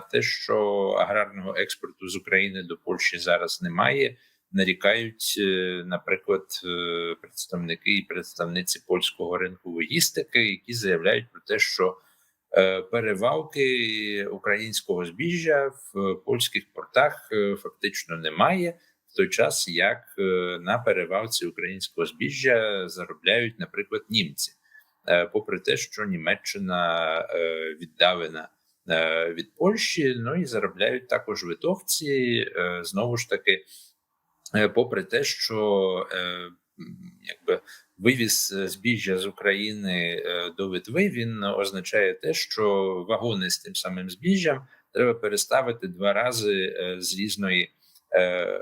те, що аграрного експорту з України до Польщі зараз немає. Нарікають, е, наприклад, е, представники і представниці польського ринку логістики, які заявляють про те, що е, перевалки українського збіжжя в польських портах фактично немає, в той час як на перевалці українського збіжжя заробляють, наприклад, німці, попри те, що Німеччина віддалена від Польщі, ну і заробляють також литовці, е, знову ж таки, е, попри те, що е, якби вивіз е, збіжжя з України е, до Литви, він означає те, що вагони з тим самим збіжжям треба переставити два рази е, з різної е,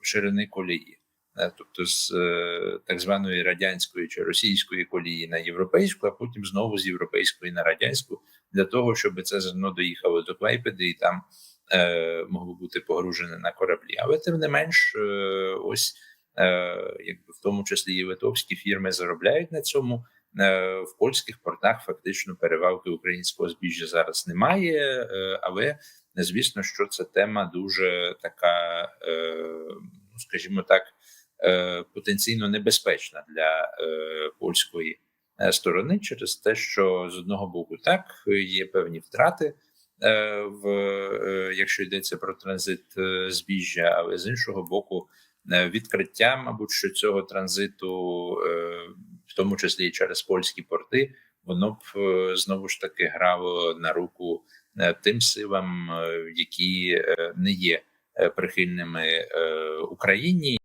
ширини колії. Е, Тобто з е, так званої радянської чи російської колії на європейську, а потім знову з європейської на радянську, для того, щоб це зерно доїхало до Клайпеди і там е, могло бути погружене на кораблі. Але тим не менш, е, ось е, якби в тому числі і литовські фірми заробляють на цьому. Е, В польських портах фактично перевалки українського збіжжя зараз немає, е, але звісно, що це тема дуже така, е, ну скажімо так, потенційно небезпечна для польської сторони через те, що з одного боку так є певні втрати. е, В е, якщо йдеться про транзит е, збіжжя, але з іншого боку, е, відкриття, мабуть, що цього транзиту, е, в тому числі і через польські порти, воно б е, знову ж таки грало на руку е, тим силам, е, які е, не є е, прихильними е, Україні.